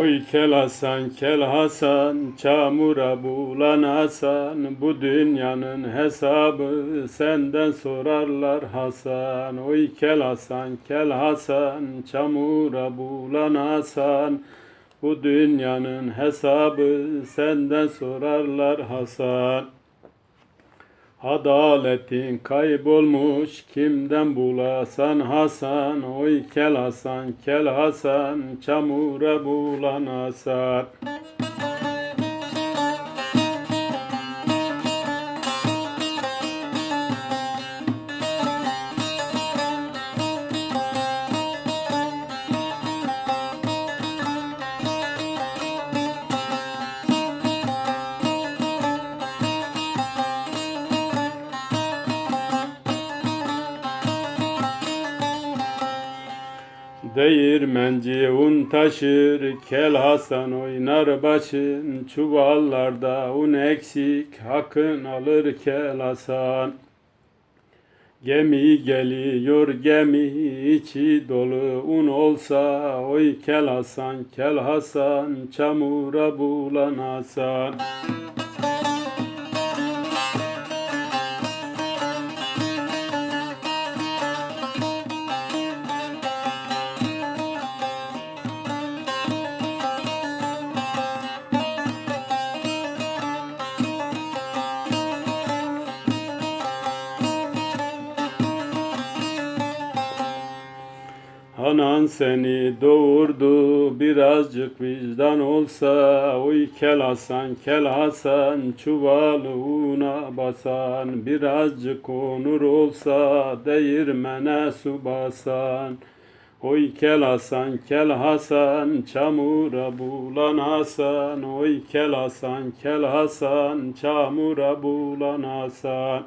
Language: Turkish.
Oy kel Hasan, kel Hasan, çamura bulan Hasan, bu dünyanın hesabı senden sorarlar Hasan. Oy kel Hasan, kel Hasan, çamura bulan Hasan, bu dünyanın hesabı senden sorarlar Hasan. Adaletin kaybolmuş kimden bulasan Hasan Oy kel Hasan kel Hasan çamura bulan Hasan Değirmenci un taşır, kel Hasan oynar başın, çuvallarda un eksik, hakkın alır kel Hasan. Gemi geliyor gemi içi dolu un olsa, oy kel Hasan, kel Hasan, çamura bulan Hasan. Anan seni doğurdu birazcık vicdan olsa Oy kel Hasan kel Hasan çuvalı una basan Birazcık onur olsa değirmene su basan. Oy kel Hasan kel Hasan çamura bulan Hasan Oy kel Hasan kel Hasan çamura bulan Hasan